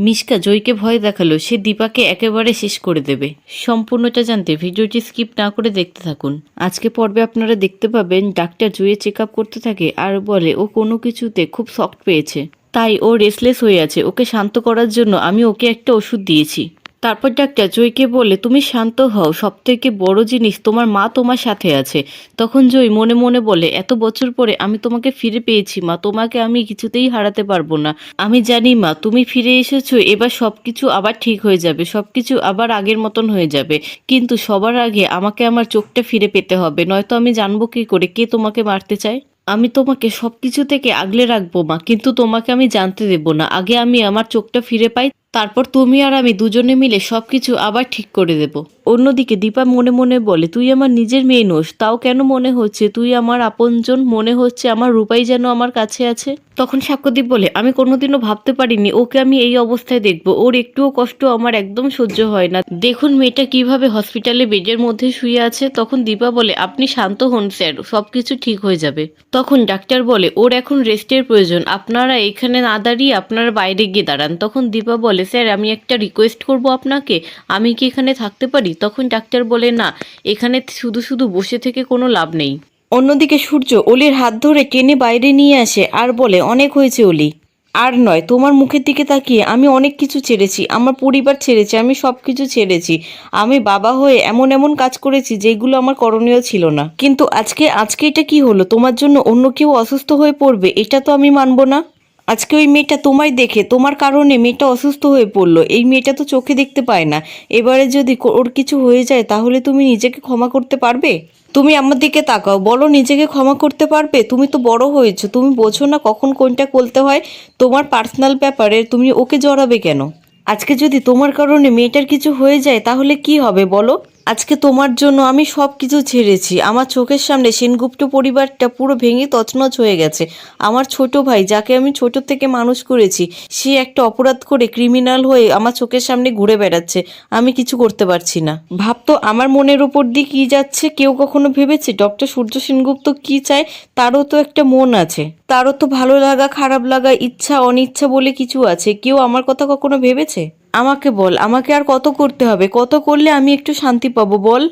মিশকা জয়কে ভয় দেখাল, সে দীপাকে একেবারে শেষ করে দেবে। সম্পূর্ণটা জানতে ভিডিওটি স্কিপ না করে দেখতে থাকুন। আজকে পর্বে আপনারা দেখতে পাবেন, ডাক্তার জুয়ে চেক করতে থাকে আর বলে, ও কোনো কিছুতে খুব সফট পেয়েছে। তাই ও রেসলেস হয়ে আছে। ওকে শান্ত করার জন্য আমি ওকে একটা ওষুধ দিয়েছি। তারপর ডাক্তার জয়কে বলে, তুমি শান্ত হও সব থেকে বড় জিনিস তোমার মা তোমার সাথে আছে। তখন জয় মনে মনে বলে, এত বছর পরে আমি তোমাকে ফিরে পেয়েছি, মা, তোমাকে আমি কিছুতেই হারাতে পারব না। আমি জানি, মা, তুমি ফিরে এসেছ, এবার সব কিছু আবার ঠিক হয়ে যাবে সব কিছু আবার আগের মতন হয়ে যাবে। কিন্তু সবার আগে আমাকে আমার চোখটা ফিরে পেতে হবে, নয়তো আমি জানব কি করে, কে তোমাকে মারতে চায়? আমি তোমাকে সব কিছু থেকে আগলে রাখব, মা, কিন্তু তোমাকে আমি জানতে দেব না। আগে আমি আমার চোখটা ফিরে পাই তারপর তুমি আর আমি দুজনে মিলে সব কিছু আবার ঠিক করে দেব। অন্যদিকে দীপা মনে মনে বলে, তুই আমার নিজের মেয়ে নোস, তাও কেন মনে হচ্ছে? তুই আমার আপনজন, মনে হচ্ছে আমার রূপাই যেন আমার কাছে আছে? তখন সাক্ষ্যদীপ বলে, আমি কোনোদিনও ভাবতে পারিনি, ওকে আমি এই অবস্থায় দেখব। ওর একটুও কষ্ট আমার একদম সহ্য হয় না। দেখুন মেয়েটা কীভাবে হসপিটালে বেডের মধ্যে শুয়ে আছে। তখন দীপা বলে, আপনি শান্ত হন স্যার সব কিছু ঠিক হয়ে যাবে। তখন ডাক্তার বলে, ওর এখন রেস্টের প্রয়োজন। আপনারা এখানে না দাঁড়িয়ে আপনারা বাইরে গিয়ে দাঁড়ান। তখন দীপা বলে স্যার, আমি একটা রিকোয়েস্ট করব আপনাকে। আমি কি এখানে থাকতে পারি? তখন ডাক্তার বলে, না, এখানে শুধু শুধু বসে থেকে কোনো লাভ নেই। অন্যদিকে সূর্য অলির হাত ধরে টেনে বাইরে নিয়ে আসে আর বলে, অনেক হয়েছে অলি। আর নয়, তোমার মুখের দিকে তাকিয়ে আমি অনেক কিছু ছেড়েছি। আমার পরিবার ছেড়েছি, আমি সব কিছু ছেড়েছি। আমি বাবা হয়ে এমন এমন কাজ করেছি যেগুলো আমার করণীয় ছিল না। কিন্তু আজকে আজকে এটা কি হলো? তোমার জন্য অন্য কেউ অসুস্থ হয়ে পড়বে, এটা তো আমি মানবো না। আজকে ওই মেয়েটা তোমায় দেখে, তোমার কারণে মেয়েটা অসুস্থ হয়ে পড়ল। এই মেয়েটা তো চোখে দেখতে পায় না। এবারে যদি ওর কিছু হয়ে যায়, তাহলে তুমি নিজেকে ক্ষমা করতে পারবে? তুমি আমার দিকে তাকাও। বলো, নিজেকে ক্ষমা করতে পারবে? তুমি তো বড় হয়েছো। তুমি বোঝো না কখন কোনটা করতে হয়। তোমার পার্সোনাল ব্যাপারে তুমি ওকে জড়াবে কেন? আজকে যদি তোমার কারণে মেয়েটার কিছু হয়ে যায়, তাহলে কি হবে বলো? আজকে তোমার জন্য আমি সব কিছু ছেড়েছি। আমার চোখের সামনে সেনগুপ্ত পরিবারটা পুরো ভেঙে তছনছ হয়ে গেছে। আমার ছোট ভাই, যাকে আমি ছোট থেকে মানুষ করেছি, সে একটা অপরাধ করে ক্রিমিনাল হয়ে আমার চোখের সামনে ঘুরে বেড়াচ্ছে। আমি কিছু করতে পারছি না। ভাবতো আমার মনের ওপর দিয়ে কি যাচ্ছে কেউ কখনো ভেবেছে? ডক্টর সূর্য সেনগুপ্ত কি চায়? তারও তো একটা মন আছে। তারও তো ভালো লাগা, খারাপ লাগা, ইচ্ছা, অনিচ্ছা বলে কিছু আছে। কেউ আমার কথা কখনো ভেবেছে? আমাকে বল, আমাকে আর কত করতে হবে? কত করলে আমি একটু শান্তি পাবো বল?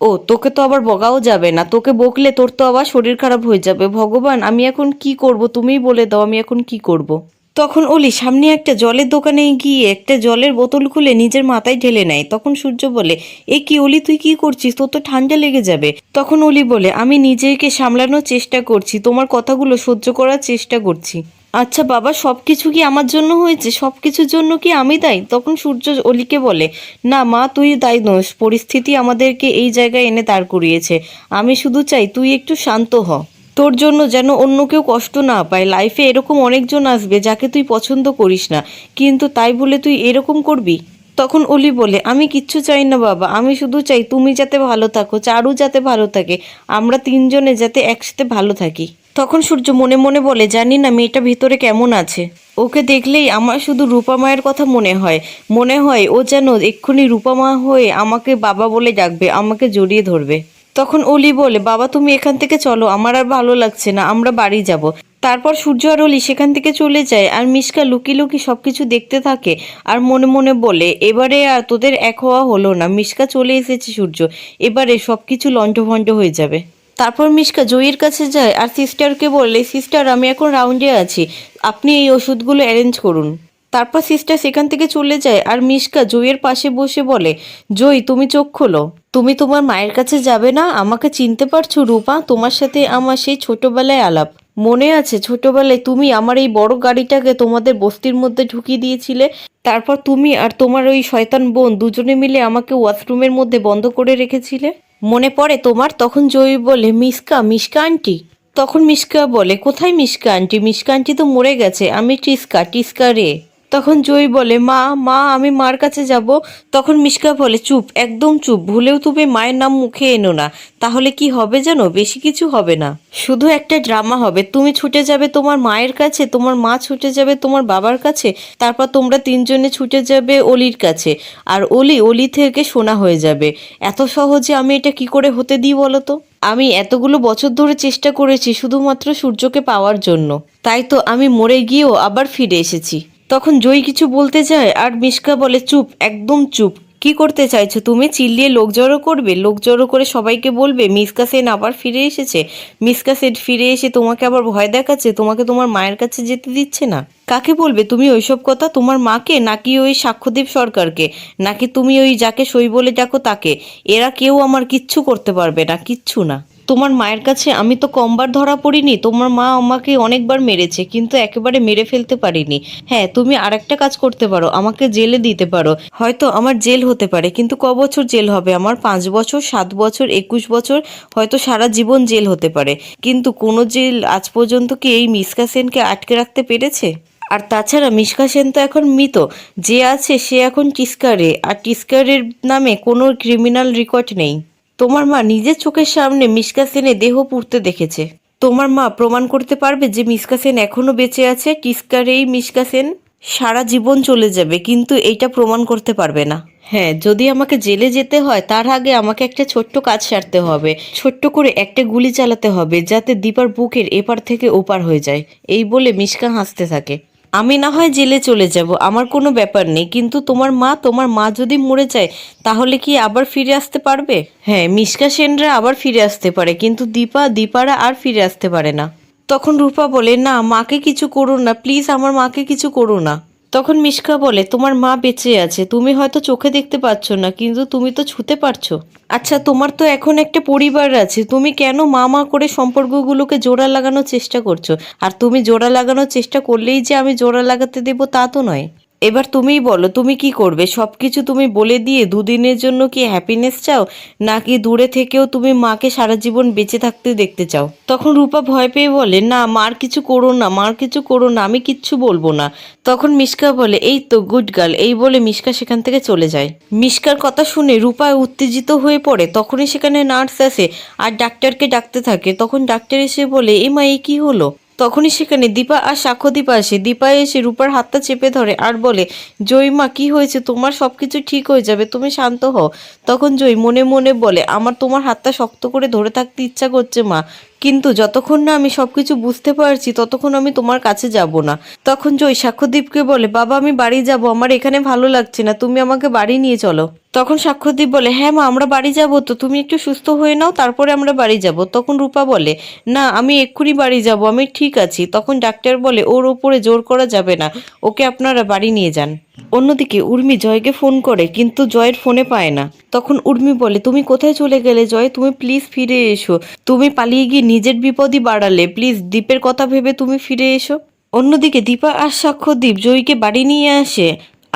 ও, তোকে তো আবার বকাও যাবে না। তোকে বকলে তোর তো আবার শরীর খারাপ হয়ে যাবে। ভগবান, আমি এখন কি করব? তুমিই বলে দাও, আমি এখন কি করব। তখন অলি সামনে একটা জলের দোকানে গিয়ে একটা জলের বোতল খুলে নিজের মাথায় ঢেলে নেয়। তখন সূর্য বলে, এ কি অলি, তুই কি করছিস? তোর তো ঠান্ডা লেগে যাবে। তখন অলি বলে, আমি নিজেকে সামলানোর চেষ্টা করছি। তোমার কথাগুলো সহ্য করার চেষ্টা করছি। আচ্ছা বাবা সব কিছু কি আমার জন্য হয়েছে? সব কিছুর জন্য কি আমি দায়ী? তখন সূর্য অলিকে বলে, না মা, তুই দায়ী নোস। পরিস্থিতি আমাদেরকে এই জায়গায় এনে দাঁড় করিয়েছে। আমি শুধু চাই তুই একটু শান্ত হ। তোর জন্য যেন অন্য কেউ কষ্ট না পায়। লাইফে এরকম অনেকজন আসবে যাকে তুই পছন্দ করিস না। কিন্তু তাই বলে তুই এরকম করবি? তখন অলি বলে, আমি কিচ্ছু চাই না বাবা। আমি শুধু চাই তুমি যাতে ভালো থাকো, চারু যাতে ভালো থাকে। আমরা তিনজনে যাতে একসাথে ভালো থাকি। তখন সূর্য মনে মনে বলে, জানি না মেয়েটা ভিতরে কেমন আছে। ওকে দেখলেই আমার শুধু রূপা মায়ের কথা মনে হয়। মনে হয় ও যেন এক্ষুনি রূপা মা হয়ে আমাকে বাবা বলে ডাকবে, আমাকে জড়িয়ে ধরবে। তখন অলি বলে, বাবা, তুমি এখান থেকে চলো, আমার আর ভালো লাগছে না, আমরা বাড়ি যাব। তারপর সূর্য আর অলি সেখান থেকে চলে যায় আর মিশকা লুকি লুকি সব কিছু দেখতে থাকে আর মনে মনে বলে, এবারে আর তোদের এক হওয়া হলো না, মিশকা চলে এসেছে সূর্য, এবারে সবকিছু লণ্ঠভণ্ড হয়ে যাবে। তারপর মিশকা জয়ীর কাছে যায় আর সিস্টারকে বলে, সিস্টার, আমি এখন রাউন্ডে আছি। আপনি এই ওষুধগুলো অ্যারেঞ্জ করুন। তারপর সিস্টার সেখান থেকে চলে যায় আর মিশকা জয়ের পাশে বসে বলে, জয়, তুমি চোখ খোলো। তুমি তোমার মায়ের কাছে যাবে না? আমাকে চিনতে পারছ, রূপা? তোমার সাথে আমার সেই ছোটবেলায় আলাপ। মনে আছে ছোটবেলায় তুমি আমার এই বড় গাড়িটাকে তোমাদের বস্তির মধ্যে ঢুকিয়ে দিয়েছিলে? তারপর তুমি আর তোমার ওই শয়তান বোন দুজনে মিলে আমাকে ওয়াশরুমের মধ্যে বন্ধ করে রেখেছিলে? মনে পড়ে তোমার? তখন জয়ী বলে, মিসকা মিসকা আন্টি। তখন মিসকা বলে, কোথায় মিসকা আন্টি? মিসকা আন্টি তো মরে গেছে। আমি টিসকা টিসকা রে। তখন জয়ী বলে, মা মা, আমি মার কাছে যাব। তখন মিশকা বলে, চুপ, একদম চুপ, ভুলেও তুমি মায়ের নাম মুখে এনো না। তাহলে কি হবে জানো? বেশি কিছু হবে না। শুধু একটা ড্রামা হবে। তুমি ছুটে যাবে তোমার মায়ের কাছে, তোমার মা ছুটে যাবে তোমার বাবার কাছে, তারপর তোমরা তিনজনে ছুটে যাবে অলির কাছে। আর অলি অলি থেকে সোনা হয়ে যাবে। এত সহজে আমি এটা কি করে হতে দিই বলো তো? আমি এতগুলো বছর ধরে চেষ্টা করেছি শুধুমাত্র সূর্যকে পাওয়ার জন্য। তাই তো আমি মরে গিয়েও আবার ফিরে এসেছি। তখন জয়ী কিছু বলতে যায় আর মিশকা বলে, চুপ, একদম চুপ। কি করতে চাইছো তুমি? চিল্লিয়ে লোক জড়ো করবে? লোক জড়ো করে সবাইকে বলবে মিসকা সেন আবার ফিরে এসেছে। মিসকা সেন ফিরে এসে তোমাকে আবার ভয় দেখাচ্ছে, তোমাকে তোমার মায়ের কাছে যেতে দিচ্ছে না। কাকে বলবে? তুমি ওইসব কথা? তোমার মাকে? নাকি ওই সাক্ষ্যদীপ সরকারকে? নাকি তুমি ওই যাকে সই বলে ডাকো তাকে? এরা কেউ আমার কিচ্ছু করতে পারবে না, কিচ্ছু না। তোমার মায়ের কাছে আমি তো কমবার ধরা পড়িনি, তোমার মা আমাকে অনেকবার মেরেছে, কিন্তু একেবারে মেরে ফেলতে পারিনি। হ্যাঁ তুমি আরেকটা কাজ করতে পারো, আমাকে জেলে দিতে পারো। হয়তো আমার জেল হতে পারে, কিন্তু ক বছর জেল হবে? আমার পাঁচ বছর, সাত বছর, একুশ বছর, হয়তো সারা জীবন জেল হতে পারে। কিন্তু কোনো জেল আজ পর্যন্ত কি এই মিসকা সেনকে আটকে রাখতে পেরেছে? আর তাছাড়া মিশকা সেন তো এখন মৃত, যে আছে সে এখন টিস্কারে, আর টিস্কারের নামে কোনো ক্রিমিনাল রেকর্ড নেই। তোমার মা নিজের চোখের সামনে মিশকা সেনের দেহ পুড়তে দেখেছে। তোমার মা প্রমাণ করতে পারবে যে মিশকা সেন এখনও বেঁচে আছে, টিস্কারেই মিশকা সেন সারা জীবন চলে যাবে, কিন্তু এইটা প্রমাণ করতে পারবে না। হ্যাঁ যদি আমাকে জেলে যেতে হয়, তার আগে আমাকে একটা ছোট্ট কাজ সারতে হবে। ছোট্ট করে একটা গুলি চালাতে হবে, যাতে দীপার বুকের এপার থেকে ওপার হয়ে যায়। এই বলে মিশকা হাসতে থাকে। আমি না হয় জেলে চলে যাব, আমার কোনো ব্যাপার নেই, কিন্তু তোমার মা তোমার মা যদি মরে যায়, তাহলে কি আবার ফিরে আসতে পারবে? হ্যাঁ মিশকা সেনরা আবার ফিরে আসতে পারে, কিন্তু দীপা, দীপারা আর ফিরে আসতে পারে না। তখন রূপা বলে, না, মাকে কিছু করো না, প্লিজ আমার মাকে কিছু করো না। তখন মিশকা বলে, তোমার মা বেঁচে আছে, তুমি হয়তো চোখে দেখতে পাচ্ছ না, কিন্তু তুমি তো ছুতে পারছ। আচ্ছা তোমার তো এখন একটা পরিবার আছে, তুমি কেন মা মা করে সম্পর্কগুলোকে জোড়া লাগানোর চেষ্টা করছ? আর তুমি জোড়া লাগানোর চেষ্টা করলেই যে আমি জোড়া লাগাতে দেবো তা তো নয়। এবার তুমিই বলো, তুমি কি করবে? সব কিছু তুমি বলে দিয়ে দুদিনের জন্য কি হ্যাপিনেস চাও? নাকি দূরে থেকেও তুমি মাকে সারা জীবন বেঁচে থাকতে দেখতে চাও? তখন রূপা ভয় পেয়ে বলে, না মার কিছু করো না মার কিছু করো না, আমি কিচ্ছু বলব না। তখন মিশকা বলে, এই তো গুড গার্ল এই বলে মিশকা সেখান থেকে চলে যায়। মিশকার কথা শুনে রূপা উত্তেজিত হয়ে পড়ে। তখনই সেখানে নার্স আসে আর ডাক্তারকে ডাকতে থাকে। তখন ডাক্তার এসে বলে, এ মা এই কি হলো? তখনই সেখানে দীপা আর সাক্ষ্য দীপা আসে। দীপা এসে রূপার হাতটা চেপে ধরে আর বলে জয়মা কি হয়েছে? তোমার সব কিছু ঠিক হয়ে যাবে, তুমি শান্ত হও। তখন জয় মনে মনে বলে, আমার তোমার হাতটা শক্ত করে ধরে থাকতে ইচ্ছা করছে মা। কিন্তু যতক্ষণ না আমি সবকিছু বুঝতে পারছি, ততক্ষণ আমি তোমার কাছে যাব না। তখন জয় সাক্ষ্যদীপকে বলে, বাবা, আমি বাড়ি যাব, আমার এখানে ভালো লাগছে না, তুমি আমাকে বাড়ি নিয়ে চলো। তখন সাক্ষ্যদীপ বলে হ্যাঁ মা, আমরা বাড়ি যাব তো, তুমি একটু সুস্থ হয়ে নাও, তারপরে আমরা বাড়ি যাব। তখন রূপা বলে, না, আমি এক্ষুনি বাড়ি যাব, আমি ঠিক আছি। তখন ডাক্তার বলে, ওর ওপরে জোর করা যাবে না, ওকে আপনারা বাড়ি নিয়ে যান। অন্যদিকে উর্মি জয়কে ফোন করে, কিন্তু জয়ের ফোনে পায় না। তখন উর্মি বলে, তুমি কোথায় চলে গেলে জয়? তুমি প্লিজ ফিরে এসো। তুমি পালিয়ে গিয়ে নিজের বিপদই বাড়ালে। প্লিজ দ্বীপের কথা ভেবে তুমি ফিরে এসো। অন্যদিকে দীপা আর সাক্ষ্য দ্বীপ জয়ীকে বাড়ি নিয়ে আসে।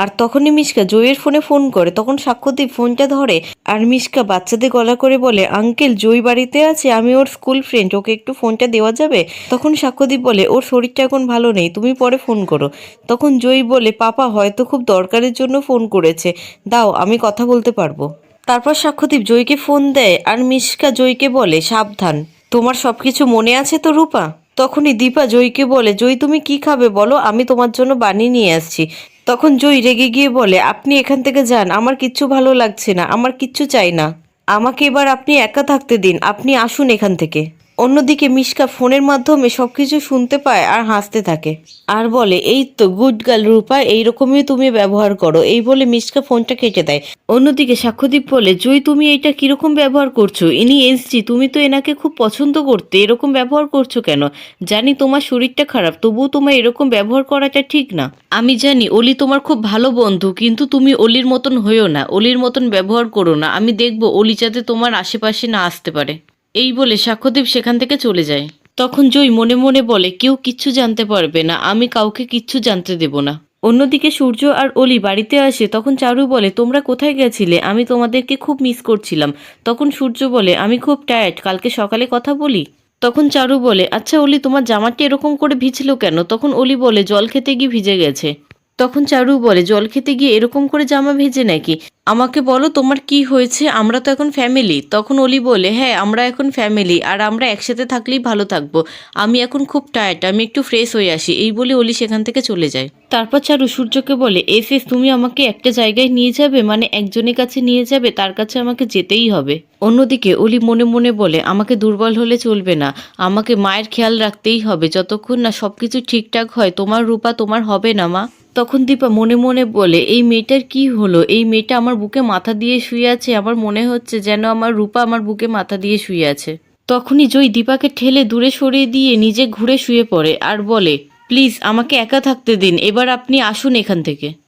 আর তখনই মিশকা জয়ের ফোনে ফোন করে। তখন সাক্ষ্যদীপ ফোনটা ধরে আর মিশকা বাচ্চাদের গলা করে বলে, আঙ্কেল, জয় বাড়িতে আছে, আমি ওর স্কুল ফ্রেন্ড, ওকে একটু ফোনটা দেওয়া যাবে? তখন সাক্ষ্যদীপ বলে, ওর শরীরটা এখন ভালো নেই, তুমি পরে ফোন করো। তখন জয় বলে, পাপা, হয়তো খুব দরকারের জন্য ফোন করেছে। দাও, আমি কথা বলতে পারব। তারপর সাক্ষ্যদীপ জয়কে ফোন দেয় আর মিশকা জয়কে বলে, সাবধান, তোমার সব কিছু মনে আছে তো, রূপা? তখনই দীপা জয়কে বলে, জয়, তুমি কি খাবে বলো? আমি তোমার জন্য বানিয়ে নিয়ে আসছি। তখন জয় রেগে গিয়ে বলে, আপনি এখান থেকে যান, আমার কিচ্ছু ভালো লাগছে না, আমার কিচ্ছু চাই না। আমাকে এবার আপনি একা থাকতে দিন, আপনি আসুন এখান থেকে। অন্যদিকে মিশকা ফোনের মাধ্যমে সবকিছু শুনতে পায় আর হাসতে থাকে। আর বলে, এই তো, গুড গার্ল রূপা, এইরকমই তুমি ব্যবহার করো। এই বলে মিশকা ফোনটা কেটে দেয়। অন্যদিকে সাক্ষ্যদীপ বলে জয় তুমি এটা কীরকম ব্যবহার করছ? ইনি এসজি, তুমি তো এনাকে খুব পছন্দ করতে। এরকম ব্যবহার করছ কেন? জানি তোমার শরীরটা খারাপ, তবুও তোমার এরকম ব্যবহার করাটা ঠিক না। আমি জানি অলি তোমার খুব ভালো বন্ধু, কিন্তু তুমি অলির মতন হইও না। অলির মতন ব্যবহার করো না। আমি দেখব অলি যাতে তোমার আশেপাশে না আসতে পারে। এই বলে সাক্ষ্যদীপ সেখান থেকে চলে যায়। তখন জয় মনে মনে বলে, কেউ কিচ্ছু জানতে পারবে না, আমি কাউকে কিচ্ছু জানতে দেব না। অন্যদিকে সূর্য আর অলি বাড়িতে আসে, তখন চারু বলে, তোমরা কোথায় গেছিলে? আমি তোমাদেরকে খুব মিস করছিলাম। তখন সূর্য বলে, আমি খুব টায়ার্ড কালকে সকালে কথা বলি? তখন চারু বলে আচ্ছা অলি, তোমার জামাটি এরকম করে ভিজলো কেন? তখন অলি বলে, জল খেতে গিয়ে ভিজে গেছে। তখন চারু বলে, জল খেতে গিয়ে এরকম করে জামা ভেজে নাকি? আমাকে বলো তোমার কি হয়েছে? আমরা তো এখন ফ্যামিলি তখন অলি বলে হ্যাঁ আমরা এখন ফ্যামিলি আর আমরা একসাথে থাকলেই ভালো থাকব। আমি এখন খুব টায়ার্ড আমি একটু ফ্রেশ হয়ে আসি। এই বলে অলি সেখান থেকে চলে যায়। তারপর চারু সূর্যকে বলে এস এস তুমি আমাকে একটা জায়গায় নিয়ে যাবে? মানে একজনের কাছে নিয়ে যাবে? তার কাছে আমাকে যেতেই হবে। অন্যদিকে অলি মনে মনে বলে, আমাকে দুর্বল হলে চলবে না। আমাকে মায়ের খেয়াল রাখতেই হবে। যতক্ষণ না সবকিছু ঠিকঠাক হয়, তোমার রূপা তোমার হবে না, মা। তখন দীপা মনে মনে বলে, এই মেয়েটার কি হলো? এই মেয়েটা আমার বুকে মাথা দিয়ে শুয়ে আছে। আমার মনে হচ্ছে যেন আমার রূপা আমার বুকে মাথা দিয়ে শুয়ে আছে। তখনই জয় দীপাকে ঠেলে দূরে সরিয়ে দিয়ে নিজে ঘুরে শুয়ে পড়ে আর বলে, প্লিজ, আমাকে একা থাকতে দিন। এবার আপনি আসুন এখান থেকে।